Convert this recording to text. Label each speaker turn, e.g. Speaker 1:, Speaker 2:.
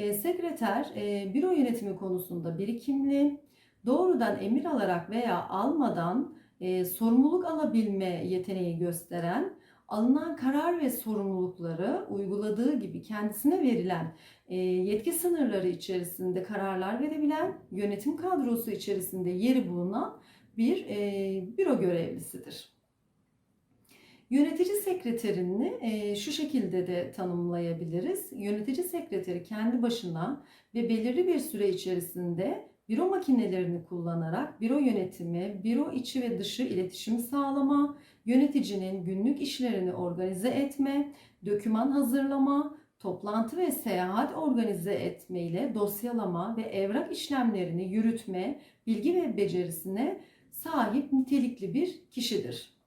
Speaker 1: E, sekreter e, büro yönetimi konusunda birikimli, doğrudan emir alarak veya almadan e, sorumluluk alabilme yeteneği gösteren, alınan karar ve sorumlulukları uyguladığı gibi kendisine verilen e, yetki sınırları içerisinde kararlar verebilen, yönetim kadrosu içerisinde yeri bulunan bir e, büro görevlisidir. Yönetici sekreterini e, şu şekilde de tanımlayabiliriz. Yönetici sekreteri kendi başına ve belirli bir süre içerisinde büro makinelerini kullanarak büro yönetimi, büro içi ve dışı iletişim sağlama, yöneticinin günlük işlerini organize etme, doküman hazırlama, toplantı ve seyahat organize etme ile dosyalama ve evrak işlemlerini yürütme, bilgi ve becerisine sahip nitelikli bir kişidir.